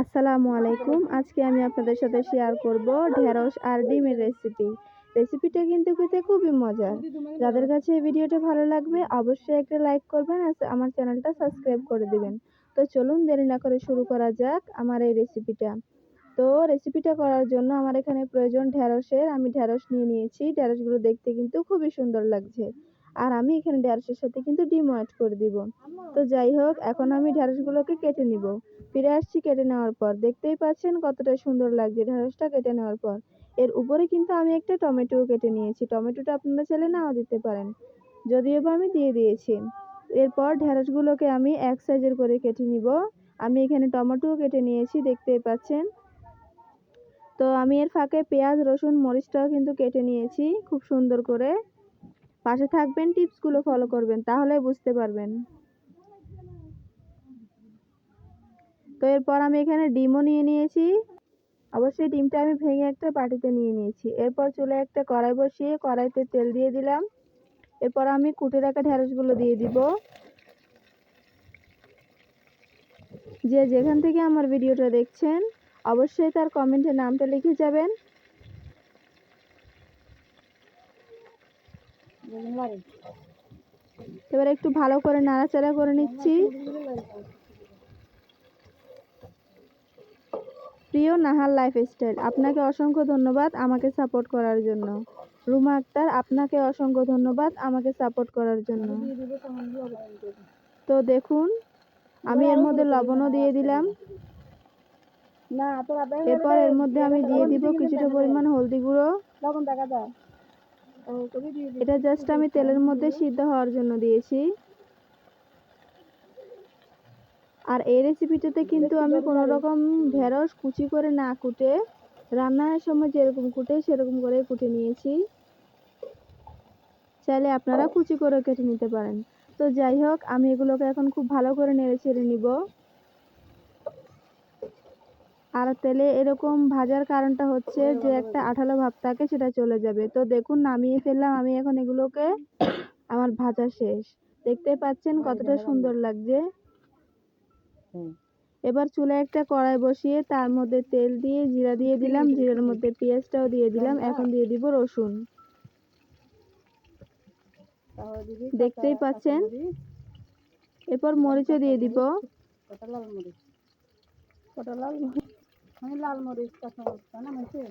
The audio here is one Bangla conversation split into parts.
আসসালামু আলাইকুম। আজকে আমি আপনাদের সাথে শেয়ার করব ঢেঁড়স আর ডিমের রেসিপি রেসিপিটা কিন্তু খেতে খুবই মজার। যাদের কাছে এই ভিডিওটা ভালো লাগবে, অবশ্যই একটা লাইক করবেন আর আমার চ্যানেলটা সাবস্ক্রাইব করে দিবেন। তো চলুন দেরি না করে শুরু করা যাক আমার এই রেসিপিটা তো রেসিপিটা করার জন্য আমার এখানে প্রয়োজন ঢেঁড়সের। আমি ঢেঁড়স নিয়ে নিয়েছি। ঢেঁড়সগুলো দেখতে কিন্তু খুবই সুন্দর লাগছে। আর আমি এখানে ঢেঁড়সের সাথে কিন্তু ডিম অ্যাড করে দিব। তো যাই হোক এখন আমি ঢেঁড়সগুলোকে কেটে নিব। ফিরে আসছি কেটে নেওয়ার পর। দেখতেই পাচ্ছেন কতটা সুন্দর লাগছে ঢেঁড়সটা কেটে নেওয়ার পর। এর উপরে কিন্তু আমি একটা টমেটো কেটে নিয়েছি। টমেটোটা আপনারা চাইলে নাও দিতে পারেন। যদিও বা আমি দিয়ে দিয়েছি। এরপর ঢেঁড়সগুলোকে আমি এক সাইজের করে কেটে নিব। আমি এখানে টমেটোও কেটে নিয়েছি দেখতেই পাচ্ছেন। তো আমি এর ফাঁকে পেঁয়াজ রসুন মরিচটাও কিন্তু কেটে নিয়েছি খুব সুন্দর করে। পাশে থাকবেন, টিপসগুলো ফলো করবেন তাহলে বুঝতে পারবেন। তো এরপর আমি এখানে ডিমও নিয়ে নিয়েছি। অবশ্যই ডিমটা আমি ভেঙে একটা বাটিতে নিয়ে নিয়েছি। এরপর চুলে একটা কড়াই বসিয়ে কড়াইতে তেল দিয়ে দিলাম। এরপর আমি কুটে রাখা ঢেঁড়সগুলো দিয়ে দিব। যে যেখান থেকে আমার ভিডিওটা দেখছেন, অবশ্যই তার কমেন্টে নামটা লিখে যাবেন। এবার একটু ভালো করে নাড়াচাড়া করে নিচ্ছি। প্রিয় নাহার লাইফস্টাইল আপনাকে অসংখ্য ধন্যবাদ আমাকে সাপোর্ট করার জন্য। রুমা আক্তার আপনাকে অসংখ্য ধন্যবাদ আমাকে সাপোর্ট করার জন্য। তো দেখুন আমি এর মধ্যে লবণও দিয়ে দিলাম। এরপর এর মধ্যে আমি দিয়ে দিব কিছুটা পরিমাণ হলদি গুঁড়ো। লবণ দেখা যায়। এটা জাস্ট আমি তেলের মধ্যে সিদ্ধ হওয়ার জন্য দিয়েছি। আর এই রেসিপিটাতে কিন্তু আমি কোনো রকম ঢেঁড়স কুচি করে না কুটে, রান্নার সময় যেরকম কুটে সেরকম করে কুটে নিয়েছি। চাইলে আপনারা কুচি করে কেটে নিতে পারেন। তো যাই হোক, আমি এগুলোকে এখন খুব ভালো করে নেড়ে ছেড়ে নিব। আর তেলে এরকম ভাজার কারণটা হচ্ছে যে একটা আঠালো ভাব থাকে সেটা চলে যাবে। তো দেখুন নামিয়ে ফেললাম। আমি এখন এগুলোকে আমার ভাজা শেষ। দেখতে পাচ্ছেন কতটা সুন্দর লাগছে। এবার চুলে একটা কড়াই বসিয়ে তার মধ্যে তেল দিয়ে জিরা দিয়ে দিলাম। জিরার মধ্যে পেঁয়াজটাও দিয়ে দিলাম। এখন দিয়ে দিব রসুন। দেখতেই পাচ্ছেন? এরপর মরিচও দিয়ে দিব। লাল মরিচ লাল লাল কাঁচা মরিচ না মেখে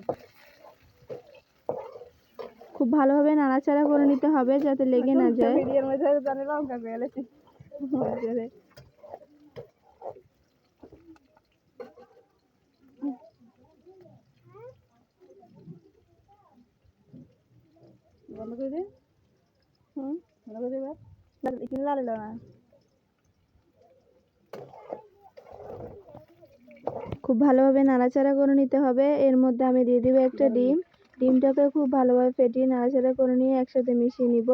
খুব ভালোভাবে নাড়াচাড়া করে নিতে হবে যাতে লেগে না যায়। ভিডিওর মধ্যে জানি লঙ্কা গেলেছি। বন্ধ করে দে। হুম। বন্ধ করে দে এবার। এখানে লাল না। খুব ভালোভাবে নাড়াচাড়া করে নিতে হবে। এর মধ্যে আমি দিয়ে দিব একটা ডিম। ডিমটাকে খুব ভালোভাবে ফেটিয়ে নাড়াচাড়া করে নিয়ে একসাথে মিশিয়ে নিব।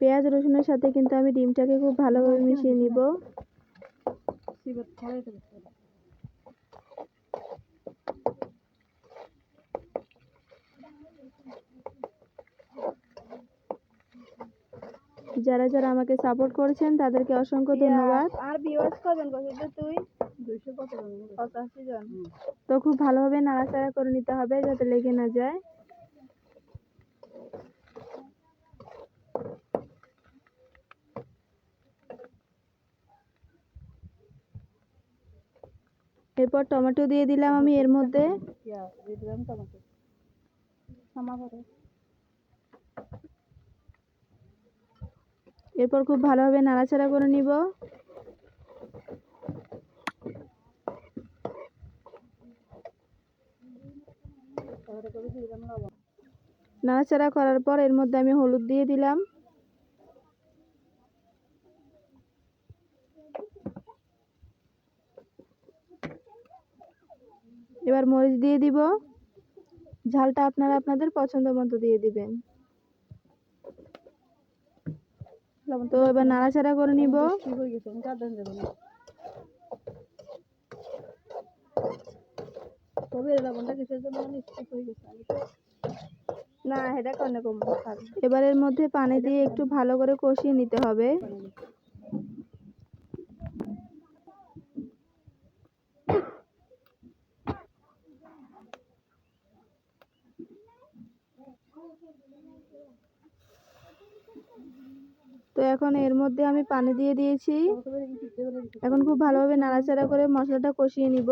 পেঁয়াজ রসুনের সাথে কিন্তু আমি ডিমটাকে খুব ভালোভাবে মিশিয়ে নিব। যারা যারা আমাকে সাপোর্ট করেছেন তাদেরকে অসংখ্য ধন্যবাদ। আর ভিউয়ার্স কজন কত তুই? পঁচাশি জন। তো খুব ভালোভাবে নাড়াচাড়া করে নিতে হবে যাতে লেগে না যায়। এরপর টমেটো দিয়ে দিলাম আমি এর মধ্যে। দিয়ে দিলাম টমেটো ক্ষমা করে এরপর খুব ভালোভাবে নাড়াচাড়া করে নিব। নাড়াচাড়া করার পর এর মধ্যে আমি হলুদ দিয়ে দিলাম। এবার মরিচ দিয়ে দিব। ঝালটা আপনারা আপনাদের পছন্দ মতো দিয়ে দিবেন লবণ তো এবার নাড়াচাড়া করে নিব। না। এটা কেন কম এবার এর মধ্যে পানি দিয়ে একটু ভালো করে কষিয়ে নিতে হবে। এখন এর মধ্যে আমি পানি দিয়ে দিয়েছি। এখন খুব ভালোভাবে নাড়াচাড়া করে মশলাটা কষিয়ে নিব।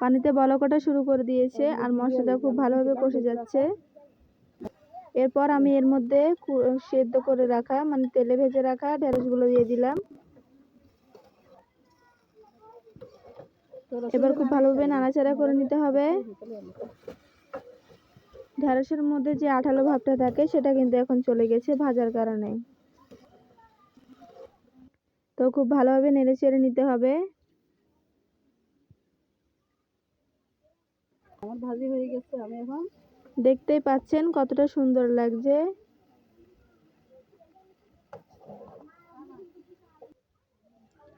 পানিতে বলকটা শুরু করে দিয়েছে আর মশলাটা খুব ভালোভাবে কষে যাচ্ছে। এরপর আমি এর মধ্যে সেদ্ধ করে রাখা মানে তেলে ভেজে রাখা ঢেঁড়সগুলো দিয়ে দিলাম। এবার খুব ভালোভাবে নাড়াচাড়া করে নিতে হবে। ঢেঁড়সের মধ্যে যে আঠালো ভাবটা থাকে সেটা কিন্তু এখন চলে গেছে ভাজার কারণে। তো খুব ভালোভাবে নেড়ে চেড়ে নিতে হবে। আমার ভাজি হয়ে গেছে আমি এখন দেখতেই পাচ্ছেন কতটা সুন্দর লাগছে।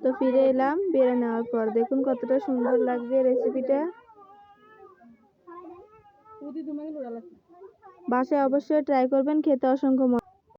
তো ফিরে এলাম, বেড়ে নেওয়ার পর। দেখুন কতটা সুন্দর লাগবে রেসিপিটা বাসায় অবশ্যই ট্রাই করবেন, খেতে অসংখ্য